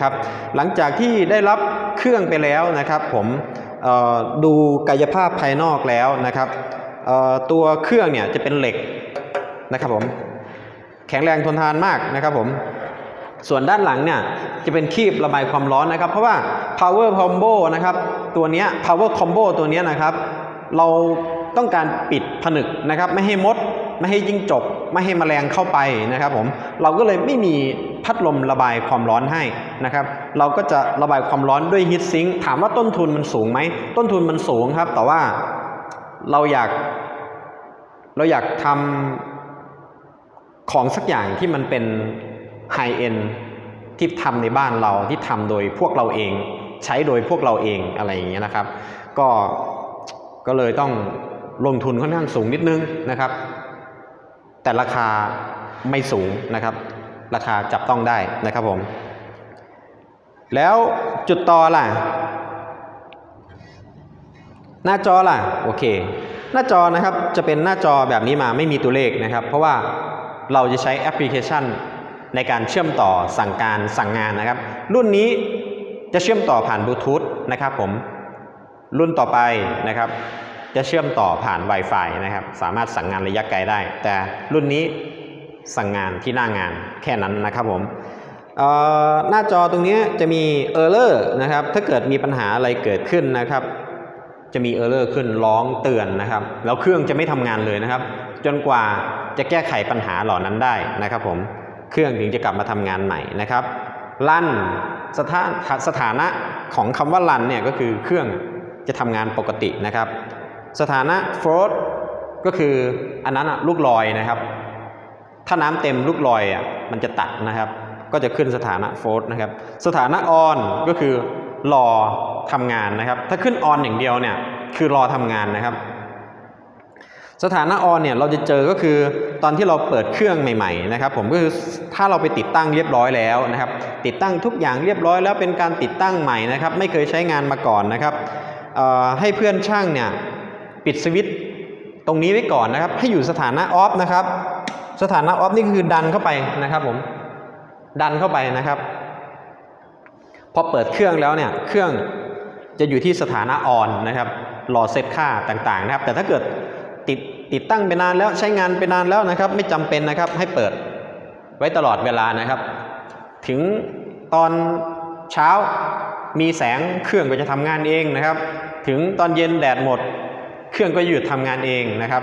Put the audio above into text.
นะครับ หลังจากที่ได้รับเครื่องไปแล้วนะครับผมดูกายภาพภายนอกแล้วนะครับตัวเครื่องเนี่ยจะเป็นเหล็กนะครับผมแข็งแรงทนทานมากนะครับผมส่วนด้านหลังเนี่ยจะเป็นคีบระบายความร้อนนะครับ เพราะว่า power combo นะครับตัวเนี้ย power combo ตัวเนี้ยนะครับ เราต้องการปิดผนึกนะครับ ไม่ให้มด ไม่ให้จิ้งจกไม่ให้แมลงเข้าไปนะครับผมเราก็เลยไม่มี พัดลมระบายความร้อนให้นะครับ เราก็จะระบายความร้อนด้วยฮีทซิงค์ถามว่าต้นทุนมันสูงไหม ต้นทุนมันสูงครับ แต่ว่าเราอยากเราอยากทำของสักอย่างที่มันเป็นไฮเอ็นที่ทำในบ้านเราที่ทำโดยพวกเราเอง ใช้โดยพวกเราเองอะไรอย่างเงี้ยนะครับ ก็ก็เลยต้องลงทุนค่อนข้างสูงนิดนึงนะครับ แต่ราคาไม่สูงนะครับ ราคาจับต้องได้นะครับผม แล้วจุดต่อล่ะ หน้าจอล่ะโอเค หน้าจอนะครับจะเป็นหน้าจอแบบนี้มาไม่มีตัวเลขนะครับ เพราะว่าเราจะใช้แอปพลิเคชันในการเชื่อมต่อสั่งการสั่งงานนะครับ รุ่นนี้จะเชื่อมต่อผ่านบลูทูธนะครับผมรุ่นต่อไปนะครับ จะเชื่อมต่อผ่าน Wi-Fi นะครับ สามารถสั่งงานระยะไกลได้ แต่รุ่นนี้ สั่งงานที่หน้างานแค่นั้นนะครับผมหน้าจอตรงนี้จะมี Error นะครับ ถ้าเกิดมีปัญหาอะไรเกิดขึ้นนะครับ จะมี Error ขึ้นร้องเตือนนะครับ แล้วเครื่องจะไม่ทำงานเลยนะครับ จนกว่าจะแก้ไขปัญหาเหล่านั้นได้นะครับผม เครื่องถึงจะกลับมาทำงานใหม่นะครับ ลั่นสถานสถานะของคำว่าลั่นเนี่ยก็คือเครื่องจะทำงานปกตินะครับ สถานะโฟลดก็คืออันนั้นลูกลอยนะครับ ถ้าน้ำเต็มลูกลอยอะมันจะตัดนะครับ ก็จะขึ้นสถานะโฟลดนะครับ สถานะออนก็คือรอทำงานนะครับ ถ้าขึ้นออนอย่างเดียวเนี่ยคือรอทำงานนะครับ สถานะออนเนี่ยเราจะเจอก็คือตอนที่เราเปิดเครื่องใหม่ๆนะครับผมก็คือถ้าเราไปติดตั้งเรียบร้อยแล้วนะครับ ติดตั้งทุกอย่างเรียบร้อยแล้วเป็นการติดตั้งใหม่นะครับ ไม่เคยใช้งานมาก่อนนะครับให้เพื่อนช่างเนี่ยปิดสวิตช์ตรงนี้ไว้ก่อนนะครับ ให้อยู่สถานะออฟนะครับ สถานะออฟนี่คือดันเข้าไปนะครับผมดันเข้าไปนะครับ พอเปิดเครื่องแล้วเนี่ยเครื่องจะอยู่ที่สถานะออนนะครับรอเซตค่าต่างๆนะครับ แต่ถ้าเกิดติดติดตั้งไปนานแล้วใช้งานไปนานแล้วนะครับ ไม่จำเป็นนะครับให้เปิดไว้ตลอดเวลานะครับ ถึงตอนเช้ามีแสงเครื่องก็จะทำงานเองนะครับ ถึงตอนเย็นแดดหมด เครื่องก็หยุดทำงานเองนะครับ